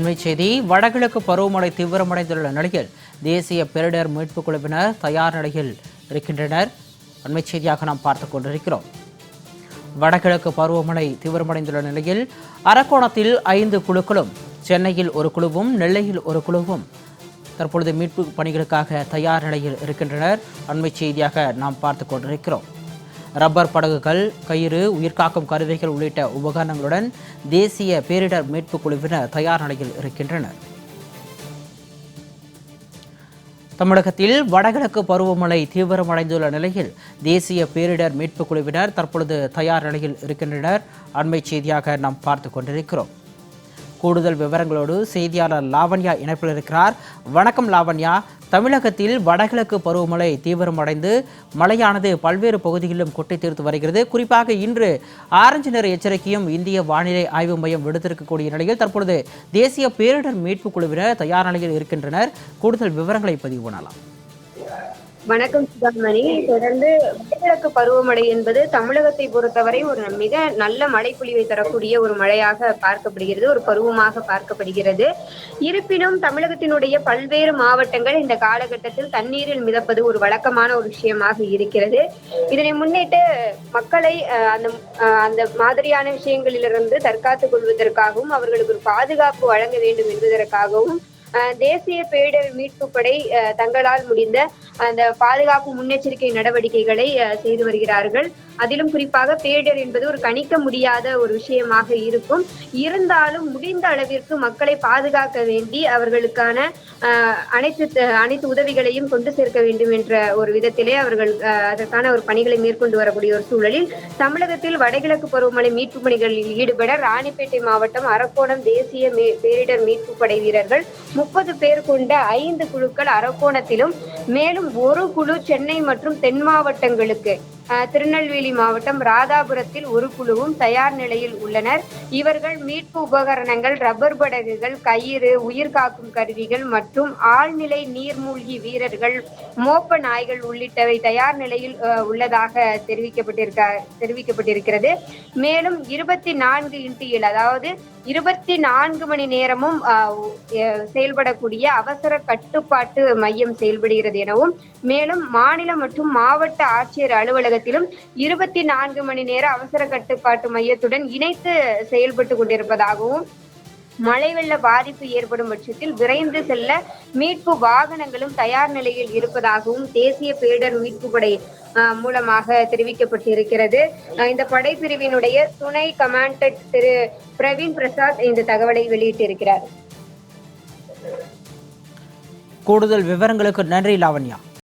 அண்மை செய்தி வடகிழக்கு பருவமழை தீவிரமடைந்துள்ள நிலையில் தேசிய பேரிடர் மீட்புக் குழுவினர் தயார் நிலையில் இருக்கின்றனர். அண்மை செய்தியாக நாம் பார்த்துக் கொண்டிருக்கிறோம். வடகிழக்கு பருவமழை தீவிரமடைந்துள்ள நிலையில் அரக்கோணத்தில் ஐந்து குழுக்களும் சென்னையில் ஒரு குழுவும் நெல்லையில் ஒரு குழுவும் தற்பொழுது மீட்பு பணிகளுக்காக தயார் நிலையில் இருக்கின்றனர். அண்மை செய்தியாக நாம் பார்த்து கொண்டிருக்கிறோம். ரப்பர் படகுகள் கயிறு உயிர்காக்கும் கருவிகள் உள்ளிட்ட உபகரணங்களுடன் தேசிய பேரிடர் மீட்பு குழுவினர் தயார் நிலையில் இருக்கின்றனர். தமிழகத்தில் வடகிழக்கு பருவமழை தீவிரமடைந்துள்ள நிலையில் தேசிய பேரிடர் மீட்புக் குழுவினர் தற்பொழுது தயார் நிலையில் இருக்கின்றனர். அண்மை செய்தியாக நாம் பார்த்து கொண்டிருக்கிறோம். கூடுதல் விவரங்களோடு செய்தியாளர் லாவண்யா இணைப்பில் இருக்கிறார். வணக்கம் லாவண்யா. தமிழகத்தில் வடகிழக்கு பருவமழை தீவிரமடைந்து மழையானது பல்வேறு பகுதிகளிலும் கொட்டை தீர்த்து வருகிறது. குறிப்பாக இன்று ஆரஞ்சு நிற எச்சரிக்கையும் இந்திய வானிலை ஆய்வு மையம் விடுத்திருக்கக்கூடிய நிலையில் தற்பொழுது தேசிய பேரிடர் மீட்புக் குழுவினர் தயார் நிலையில் இருக்கின்றனர். கூடுதல் விவரங்களை பதிவு பண்ணலாம். வணக்கம் சுதாமணி. தொடர்ந்து வடகிழக்கு பருவமழை என்பது தமிழகத்தை பொறுத்தவரை ஒரு மிக நல்ல மழைப்பொழிவை தரக்கூடிய ஒரு மழையாக பார்க்கப்படுகிறது ஒரு பருவமாக பார்க்கப்படுகிறது. இருப்பினும் தமிழகத்தினுடைய பல்வேறு மாவட்டங்கள் இந்த காலகட்டத்தில் தண்ணீரில் மிதப்பது ஒரு வழக்கமான ஒரு விஷயமாக இருக்கிறது. இதனை முன்னிட்டு மக்களை அஹ், அந்த அஹ், அந்த மாதிரியான விஷயங்களிலிருந்து தற்காத்துக் கொள்வதற்காகவும் அவர்களுக்கு ஒரு பாதுகாப்பு வழங்க வேண்டும் என்பதற்காகவும் அஹ், தேசிய பேரிடர் மீட்பு படை அஹ், தங்களால் முடிந்த அந்த பாதுகாப்பு முன்னெச்சரிக்கை நடவடிக்கைகளை செய்து வருகிறார்கள். அதிலும் குறிப்பாக பேரிடர் என்பது ஒரு கணிக்க முடியாத ஒரு விஷயமாக இருக்கும். இருந்தாலும் முடிந்த அளவிற்கு மக்களை பாதுகாக்க வேண்டி அவர்களுக்கான அனைத்து த- அனைத்து உதவிகளையும் கொண்டு சேர்க்க வேண்டும் என்ற ஒரு விதத்திலே அவர்கள் அதற்கான ஒரு பணிகளை மேற்கொண்டு வரக்கூடிய ஒரு சூழலில் தமிழகத்தில் வடகிழக்கு பருவமழை மீட்பு பணிகளில் ஈடுபட ராணிப்பேட்டை மாவட்டம் அரக்கோணம் தேசிய மே- பேரிடர் மீட்பு படை வீரர்கள் முப்பது பேர் கொண்ட ஐந்து குழுக்கள் அரக்கோணத்திலும் மேலும் ஒரு குழு சென்னை மற்றும் தென் மாவட்டங்களுக்கு. திருநெல்வேலி மாவட்டம் ராதாபுரத்தில் ஒரு குழுவும் தயார் நிலையில் உள்ளனர். இவர்கள் மீட்பு உபகரணங்கள் ரப்பர் படகுகள் கயிறு உயிர் காக்கும் கருவிகள் மற்றும் ஆழ்நிலை நீர்மூழ்கி வீரர்கள் மோப்ப நாய்கள் உள்ளிட்டவை தயார் நிலையில் உள்ளதாக தெரிவிக்கப்பட்டிருக்க தெரிவிக்கப்பட்டிருக்கிறது. மேலும் இருபத்தி நான்கு இன்ட்டு ஏழு அதாவது இருபத்தி நான்கு மணி நேரமும் செயல்படக்கூடிய அவசர கட்டுப்பாட்டு மையம் செயல்படுகிறது எனவும் மேலும் மாநில மற்றும் மாவட்ட ஆட்சியர் அலுவலகத்திலும் இருபத்தி நான்கு மணி நேர அவசர கட்டுப்பாட்டு மையத்துடன் இணைத்து செயல்பட்டு கொண்டிருப்பதாகவும் மழை வெள்ள பாதிப்பு ஏற்படும் பட்சத்தில் விரைந்து செல்ல மீட்பு வாகனங்களும் தயார் நிலையில் இருப்பதாகவும் தேசிய பேரிடர் மீட்பு படை மூலமாக தெரிவிக்கப்பட்டிருக்கிறது. இந்த படைப்பிரிவினுடைய துணை கமாண்டட் திரு பிரவீன் பிரசாத் இந்த தகவலை வெளியிட்டிருக்கிறார். கூடுதல் விவரங்களுக்கு நன்றி லாவண்யா.